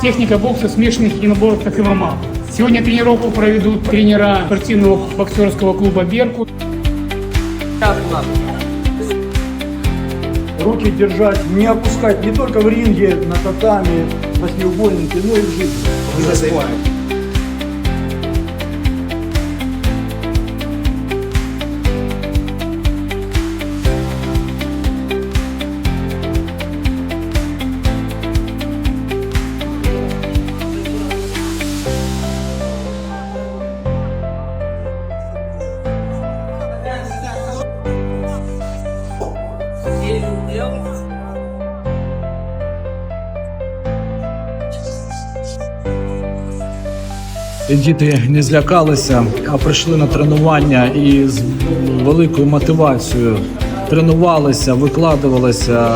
Техника бокса смешанных единоборств так и ММА. Сегодня тренировку проведут тренера спортивного боксерского клуба «Беркут». Руки держать, не опускать не только в ринге, на татами, восьмиугольнике, но и в жизни. Вы засыпаем. Діти не злякалися, а прийшли на тренування і з великою мотивацією тренувалися, викладувалися,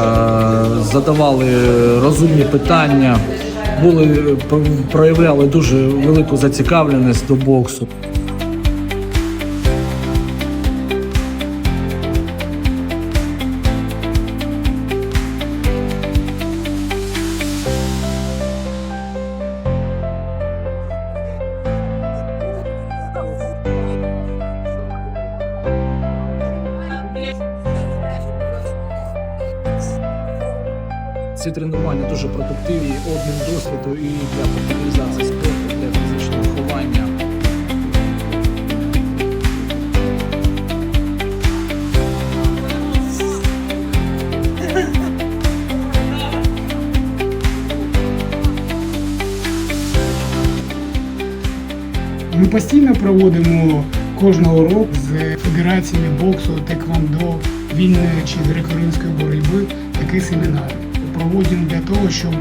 задавали розумні питання, були проявляли дуже велику зацікавленість до боксу. Ці тренування дуже продуктивні, обмін досвіду і для популяризації спорту, для фізичного виховання. Ми постійно проводимо кожного року з федераціями боксу, теквондо, вільної чи греко-римської боротьби такі семінари. Проводимо для того, щоб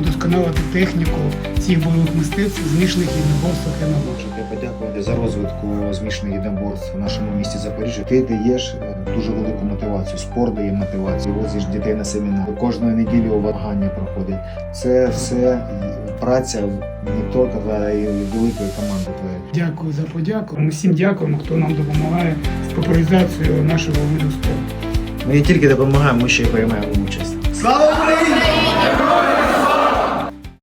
удосконалити техніку цих бойових мистецтв змішаних єдиноборствах і. Щоб я подякувати за розвитку змішаних єдиноборств в нашому місті Запоріжжя. Ти даєш е, дуже велику мотивацію. Спорт дає мотивацію. Возиш дітей на семінар. Кожної неділі увагання проходить. Це все праця не тільки твоєї великої команди твоєї. Дякую за подяку. Ми всім дякуємо, хто нам допомагає з популяризацією нашого виду спорту. Ми не тільки допомагаємо, ми ще й приймаємо участь. Slowly.